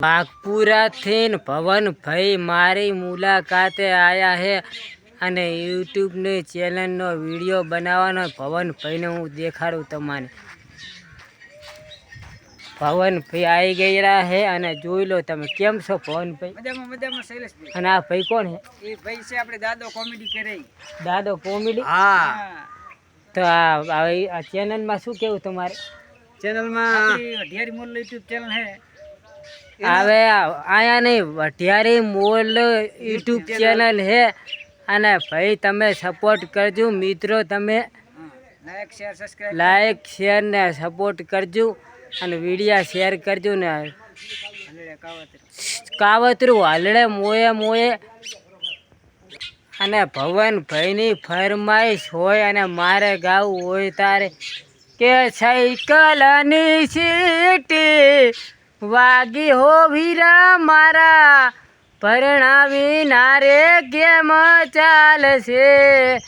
નાગપુરાથી ન ભવનભાઈ મારી મુલાકાતે આવ્યા છે અને યુટ્યુબની ચેનલનો વીડિયો બનાવવાનો ભવનભાઈને હું દેખાડું તમને. ભવનભાઈ આવી ગયેલા છે અને જોઈ લો તમે કેમ છો ભવનભાઈ? મજામાં મજામાં શૈલેષભાઈ. અને આ ભાઈ કોણ છે એ ભાઈ છે આપણે દાદો કોમેડી કરે. દાદો કોમેડી? હા. તો આ આ- ચેનલમાં શું કેવું તમારે? ચેનલમાં અઢિયારી મોલ યુટ્યુબ ચેનલ છે હવે આયા નહીં વઢિયારી મોલ યુટ્યુબ ચેનલ હે અને ભાઈ તમે સપોર્ટ કરજો. મિત્રો તમે લાઈક શેર ને સપોર્ટ કરજો. અને વિડીયા શેર કરજો ને. કાવતરું. હલડે મોએ મોએ. અને ભવન ભાઈની ફરમાઈશ હોય અને મારે ગાવું હોય તારે. કે સાયકલની સીટી વાગી હો વીરા મારા. પરણાવી નારે કેમ ચાલશે.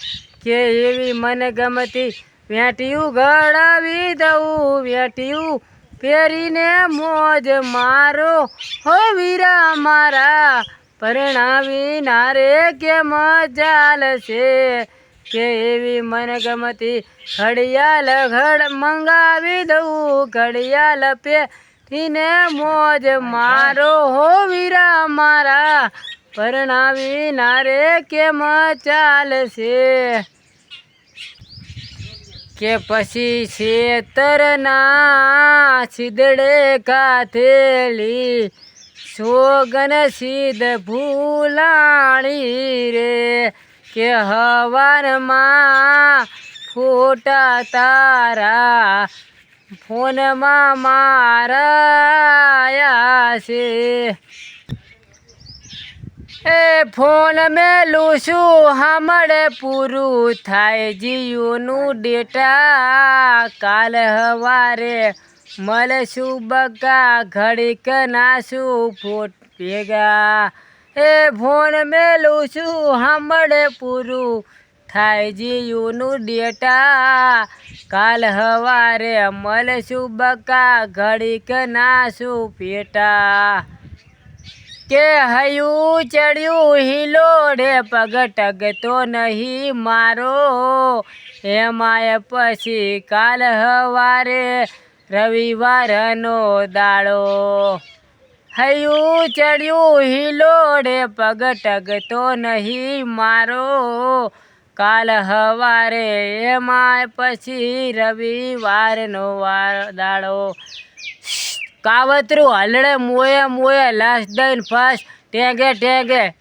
કે એવી મને ગમતી વેટિયું ગળાવી દઉં, વેટિયું પહેરીને મોજ મારો. હો વીરા મારા, પરણાવી નારે કેમ ચાલશે. કે એવી મને ગમતી ઘડિયાળ ઘડ મંગાવી દઉં, ઘડિયાળ પહેરીને મોજ મારો હો વીરા મારા. પરણાવી નારે કેમ ચાલશે? કે પછી છેતરના સિદડે કાથેલી સોગન સીધ ભૂલાણી રે. કે હવારમાં ફોટા તારા ફોનમાં મારાયા છે. એ ફોન મેલું છું, હમણે પૂરું થાય જીઓનું ડેટા. કાલ હવારે મળશું બગા, ઘડીક નાશું ફોટ ભેગા. એ ફોન મેલું છું, હમણે પૂરું થાય જીઓનું ડેટા. કાલ હવારે મળશું બકા ઘડીક નાશું પેટા. કે હયું ચડ્યું હિલોડે પગ ટગતો નહીં મારો. એમાંય પછી કાલ હવારે રવિવારનો દાડો. હયું ચડ્યું હિલોડે પગ ટગતો નહીં મારો. કાલ હવારે એમાંય પછી રવિવારનો વાર દાડો. કાવતરું હલડે મોએ મોએ લાશ દઈને ફાસ ટેગે ટેગે.